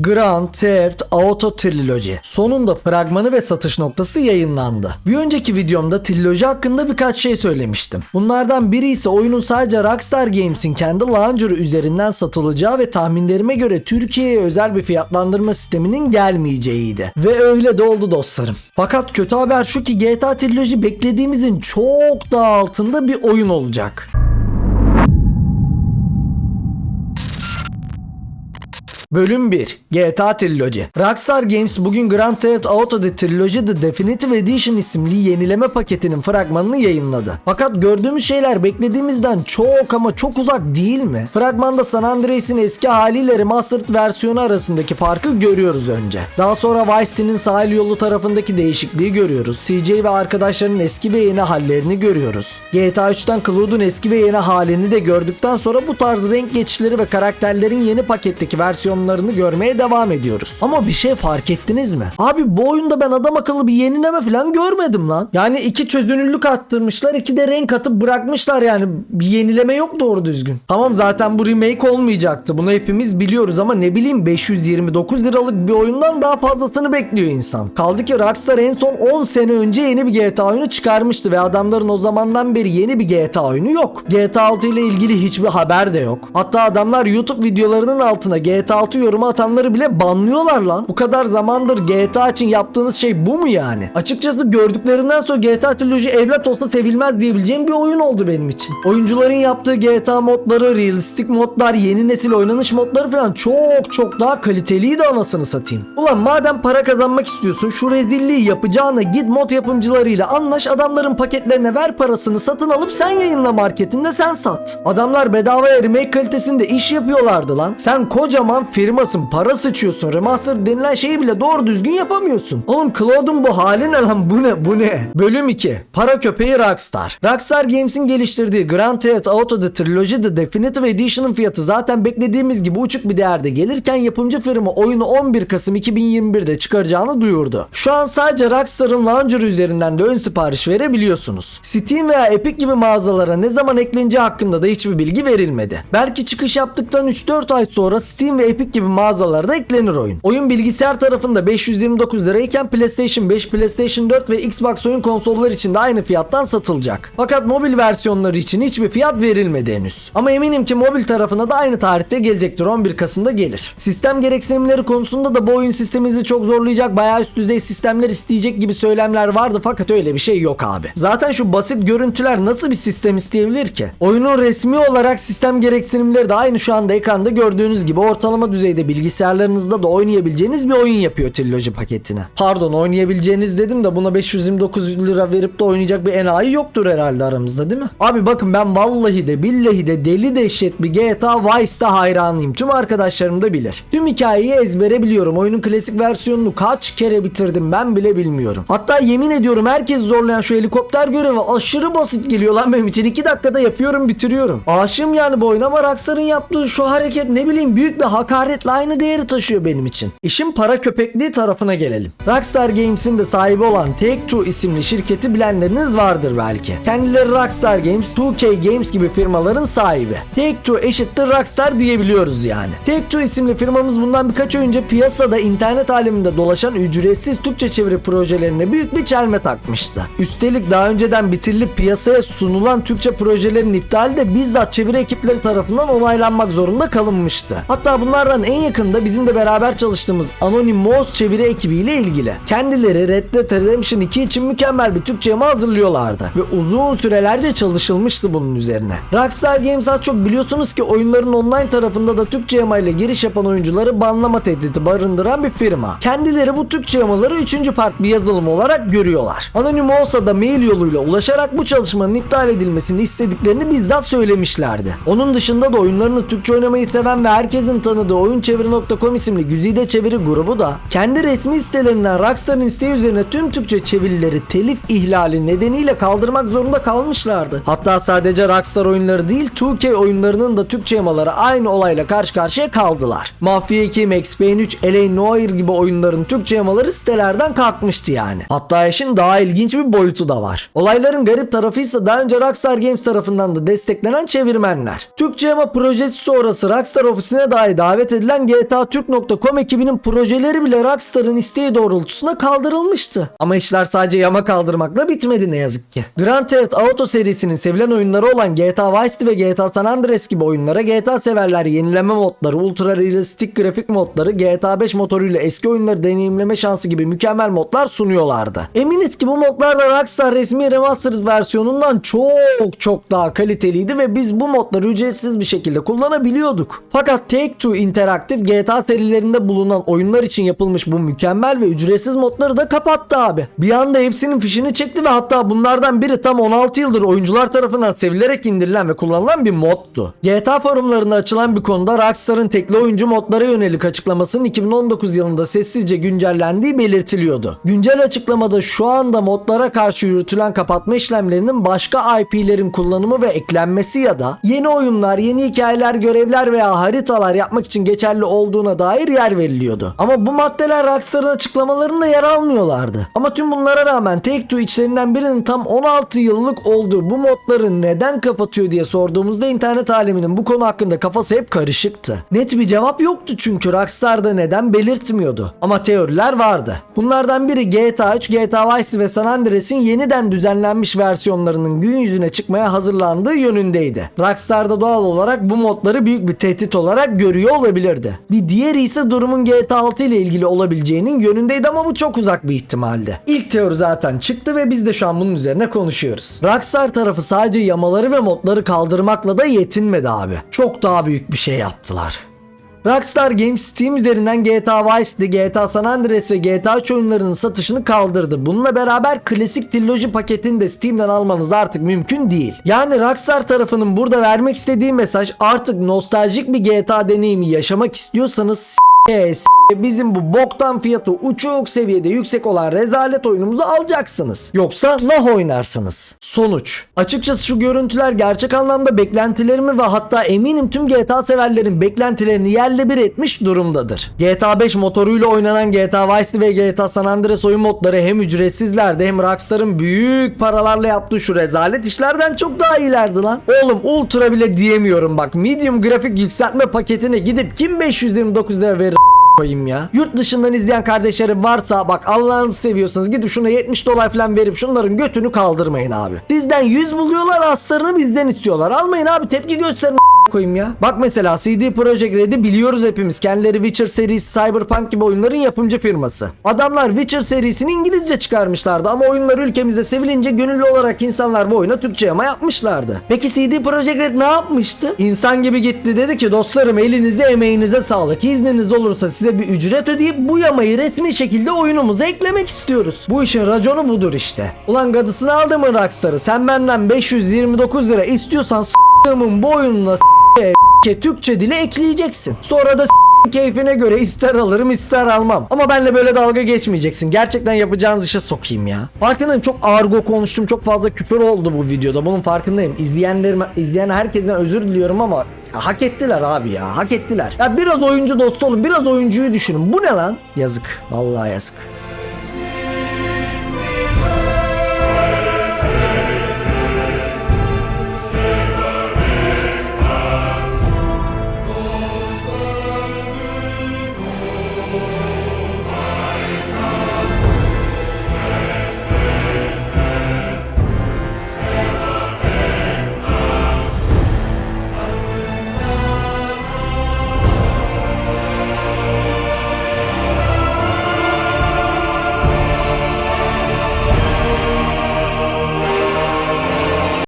Grand Theft Auto Trilogy. Sonunda fragmanı ve satış noktası yayınlandı. Bir önceki videomda triloji hakkında birkaç şey söylemiştim. Bunlardan biri ise oyunun sadece Rockstar Games'in kendi launcher'ı üzerinden satılacağı ve tahminlerime göre Türkiye'ye özel bir fiyatlandırma sisteminin gelmeyeceğiydi. Ve öyle de oldu dostlarım. Fakat kötü haber şu ki GTA Trilogy beklediğimizin çok daha altında bir oyun olacak. Bölüm 1 GTA Trilogy Rockstar Games bugün Grand Theft Auto The Trilogy The Definitive Edition isimli yenileme paketinin fragmanını yayınladı. Fakat gördüğümüz şeyler beklediğimizden çok ama çok uzak değil mi? Fragmanda San Andreas'in eski haliyle remastered versiyonu arasındaki farkı görüyoruz önce. Daha sonra Vice City'nin sahil yolu tarafındaki değişikliği görüyoruz. CJ ve arkadaşlarının eski ve yeni hallerini görüyoruz. GTA 3'ten Cloud'un eski ve yeni halini de gördükten sonra bu tarz renk geçişleri ve karakterlerin yeni paketteki versiyonlarını görmeye devam ediyoruz. Ama bir şey fark ettiniz mi? Abi bu oyunda ben adam akıllı bir yenileme falan görmedim lan. Yani iki çözünürlük arttırmışlar, iki de renk atıp bırakmışlar yani. Bir yenileme yok doğru düzgün. Tamam zaten bu remake olmayacaktı. Bunu hepimiz biliyoruz ama ne bileyim 529 liralık bir oyundan daha fazlasını bekliyor insan. Kaldı ki Rockstar en son 10 sene önce yeni bir GTA oyunu çıkarmıştı ve adamların o zamandan beri yeni bir GTA oyunu yok. GTA 6 ile ilgili hiçbir haber de yok. Hatta adamlar YouTube videolarının altına GTA 6 yorumu atanları bile banlıyorlar lan. Bu kadar zamandır GTA için yaptığınız şey bu mu yani? Açıkçası gördüklerimden sonra GTA Trilogy evlat olsa sevilmez diyebileceğim bir oyun oldu benim için. Oyuncuların yaptığı GTA modları, realistik modlar, yeni nesil oynanış modları falan çok çok daha kaliteliydi anasını satayım. Ulan madem para kazanmak istiyorsun şu rezilliği yapacağına git mod yapımcılarıyla anlaş adamların paketlerine ver parasını satın alıp sen yayınla marketinde sen sat. Adamlar bedavaya remake kalitesinde iş yapıyorlardı lan. Sen kocaman firmasın para sıçıyorsun remaster denilen şeyi bile doğru düzgün yapamıyorsun. Oğlum Cloud'un bu hali ne lan bu ne bu ne? Bölüm 2 Para köpeği Rockstar Rockstar Games'in geliştirdiği Grand Theft Auto The Trilogy The Definitive Edition'ın fiyatı zaten beklediğimiz gibi uçuk bir değerde gelirken yapımcı firma oyunu 11 Kasım 2021'de çıkaracağını duyurdu. Şu an sadece Rockstar'ın launcher üzerinden de ön sipariş verebiliyorsunuz. Steam veya Epic gibi mağazalara ne zaman ekleneceği hakkında da hiçbir bilgi verilmedi. Belki çıkış yaptıktan 3-4 ay sonra Steam ve Epic gibi mağazalarda eklenir oyun. Oyun bilgisayar tarafında 529 lirayken PlayStation 5, PlayStation 4 ve Xbox oyun konsolları için de aynı fiyattan satılacak. Fakat mobil versiyonları için hiçbir fiyat verilmedi henüz. Ama eminim ki mobil tarafına da aynı tarihte gelecektir. 11 Kasım'da gelir. Sistem gereksinimleri konusunda da bu oyun sistemimizi çok zorlayacak, bayağı üst düzey sistemler isteyecek gibi söylemler vardı fakat öyle bir şey yok abi. Zaten şu basit görüntüler nasıl bir sistem isteyebilir ki? Oyunun resmi olarak sistem gereksinimleri de aynı şu anda ekranda gördüğünüz gibi ortalama düzeyde bilgisayarlarınızda da oynayabileceğiniz bir oyun yapıyor Trilogy paketine. Pardon oynayabileceğiniz dedim de buna 529 lira verip de oynayacak bir enayi yoktur herhalde aramızda değil mi? Abi bakın ben vallahi de billahi de deli dehşet bir GTA Vice'da hayranıyım. Tüm arkadaşlarım da bilir. Tüm hikayeyi ezbere biliyorum. Oyunun klasik versiyonunu kaç kere bitirdim ben bile bilmiyorum. Hatta yemin ediyorum herkes zorlayan şu helikopter görevi aşırı basit geliyor lan benim için. 2 dakikada yapıyorum bitiriyorum. Aşığım yani bu oyuna ama Rockstar'ın yaptığı şu hareket ne bileyim büyük bir hakaretle aynı değeri taşıyor benim için. İşin para köpekliği tarafına gelelim. Rockstar Games'in de sahibi olan Take-Two isimli şirketi bilenleriniz vardır belki. Kendileri Rockstar Games, 2K Games gibi firmaların sahibi. Take-Two eşittir Rockstar diyebiliyoruz yani. Take-Two isimli firmamız bundan birkaç önce piyasada internet aleminde dolaşan ücretsiz Türkçe çeviri projelerine büyük bir çelme takmıştı. Üstelik daha önceden bitirilip piyasaya sunulan Türkçe projelerin iptali de bizzat çeviri ekipleri tarafından onaylanmak zorunda kalınmıştı. Hatta bunlardan en yakında bizim de beraber çalıştığımız Anonym Mouse çeviri ekibiyle ilgili. Kendileri Red Dead Redemption 2 için mükemmel bir Türkçe yama hazırlıyorlardı ve uzun sürelerce çalışılmıştı bunun üzerine. Rockstar Games az çok biliyorsunuz ki oyunların online tarafında da Türkçe yama ile giriş yapan oyuncuları banlama tehdidi barındıran bir firma. Kendileri bu Türkçe yamaları 3. part bir yazılım olarak görüyorlar. Anonym olsa da mail yoluyla ulaşarak bu çalışmanın iptal edilmesini istediklerini bizzat söylemişlerdi. Onun dışında da oyunlarını Türkçe oynamayı seven ve herkesin tanıdığı oyunçeviri.com isimli güzide çeviri grubu da kendi resmi sitelerinden Rockstar'ın isteği üzerine tüm Türkçe çevirileri telif ihlali nedeniyle kaldırmak zorunda kalmışlardı. Hatta sadece Rockstar oyunları değil 2K oyunlarının da Türkçe yamaları aynı olayla karşı karşıya kaldılar. Mafia 2, Max Payne 3, L.A. Noire gibi oyunların Türkçe yamaları sitelerden kalkmıştı yani. Hatta işin daha ilginç bir boyutu da var. Olayların garip tarafı ise daha önce Rockstar Games tarafından da desteklenen çevirmenler. Türkçe yama projesi sonrası Rockstar ofisine dahi davet edilen GTATürk.com ekibinin projeleri bile Rockstar'ın isteği doğrultusunda kaldırılmıştı. Ama işler sadece yama kaldırmakla bitmedi ne yazık ki. Grand Theft Auto serisinin sevilen oyunları olan GTA Vice City ve GTA San Andreas gibi oyunlara GTA severler yenileme modları, ultra realistik grafik modları, GTA 5 motoruyla eski oyunları deneyimleme şansı gibi mükemmel modlar sunuyorlardı. Eminiz ki bu modlar da Rockstar resmi remastered versiyonundan çok çok daha kaliteliydi ve biz bu modları ücretsiz bir şekilde kullanabiliyorduk. Fakat Take-Two Interactive GTA serilerinde bulunan oyunlar için yapılmış bu mükemmel ve ücretsiz modları da kapattı abi. Bir anda hepsinin fişini çekti ve hatta bunlardan biri tam 16 yıldır oyuncular tarafından sevilerek indirilen ve kullanılan bir moddu. GTA forumlarında açılan bir konuda Rockstar'ın tekli oyuncu modlara yönelik açıklamasının 2019 yılında sessizce güncellendiği belirtiliyordu. Güncel açıklamada şu anda modlara karşı yürütülen kapatma işlemlerinin başka IP'lerin kullanımı ve eklenmesi ya da yeni oyunlar, yeni hikayeler, görevler veya haritalar yapmak için geçerli olduğuna dair yer veriliyordu. Ama bu maddeler Rockstar'ın açıklamalarında yer almıyorlardı. Ama tüm bunlara rağmen Take-Two içlerinden birinin tam 16 yıllık olduğu bu modları neden kapatıyor diye sorduğumuzda internet aleminin bu konu hakkında kafası hep karışıktı. Net bir cevap yoktu çünkü Rockstar da neden belirtmiyordu. Ama teoriler vardı. Bunlardan biri GTA 3, GTA Vice ve San Andreas'in yeniden düzenlenmiş versiyonlarının gün yüzüne çıkmaya hazırlandığı yönündeydi. Rockstar da doğal olarak bu modları büyük bir tehdit olarak görüyor olabilirdi. Bir diğeri ise durumun GTA 6 ile ilgili olabileceğinin yönündeydi ama bu çok uzak bir ihtimaldi. İlk teori zaten çıktı ve biz de şu an bunun üzerine konuşuyoruz. Rockstar tarafı sadece yamaları ve modları kaldırmakla da yetinmedi abi. Çok daha büyük bir şey yaptılar. Rockstar Games Steam üzerinden GTA Vice City, GTA San Andreas ve GTA 3 oyunlarının satışını kaldırdı. Bununla beraber klasik triloji paketini de Steam'den almanız artık mümkün değil. Yani Rockstar tarafının burada vermek istediği mesaj artık nostaljik bir GTA deneyimi yaşamak istiyorsanız s- bizim bu boktan fiyatı uçuk seviyede yüksek olan rezalet oyunumuzu alacaksınız. Yoksa nah oynarsınız. Sonuç. Açıkçası şu görüntüler gerçek anlamda beklentilerimi ve hatta eminim tüm GTA severlerin beklentilerini yerle bir etmiş durumdadır. GTA 5 motoruyla oynanan GTA Vice City ve GTA San Andreas oyun modları hem ücretsizlerdi hem Rockstar'ın büyük paralarla yaptığı şu rezalet işlerden çok daha iyilerdi lan. Oğlum ultra bile diyemiyorum bak. Medium grafik yükseltme paketine gidip kim 529 lira verir koyayım ya. Yurt dışından izleyen kardeşlerim varsa bak Allah'ınızı seviyorsanız gidip şuna 70 dolar falan verip şunların götünü kaldırmayın abi. Sizden 100 buluyorlar astarını bizden istiyorlar. Almayın abi tepki gösterin koyayım ya. Bak mesela CD Projekt Red'i biliyoruz hepimiz. Kendileri Witcher serisi, Cyberpunk gibi oyunların yapımcı firması. Adamlar Witcher serisini İngilizce çıkarmışlardı ama oyunlar ülkemizde sevilince gönüllü olarak insanlar bu oyuna Türkçe yama yapmışlardı. Peki CD Projekt Red ne yapmıştı? İnsan gibi gitti dedi ki dostlarım elinize emeğinize sağlık. İzniniz olursa size bir ücret ödeyip bu yamayı resmi şekilde oyunumuza eklemek istiyoruz. Bu işin raconu budur işte. Ulan gadısını aldı mı Rockstar'ı? Sen benden 529 lira istiyorsan s***ımın bu oyununa s***e Türkçe dili ekleyeceksin. Sonra da keyfine göre ister alırım ister almam. Ama benle böyle dalga geçmeyeceksin. Gerçekten yapacağınız işe sokayım ya. Farkındayım çok argo konuştum. Çok fazla küfür oldu bu videoda. Bunun farkındayım. İzleyenlerim, izleyen herkesten özür diliyorum ama ya hak ettiler abi ya. Hak ettiler. Ya biraz oyuncu dostu olun. Biraz oyuncuyu düşünün. Bu ne lan? Yazık. Vallahi yazık.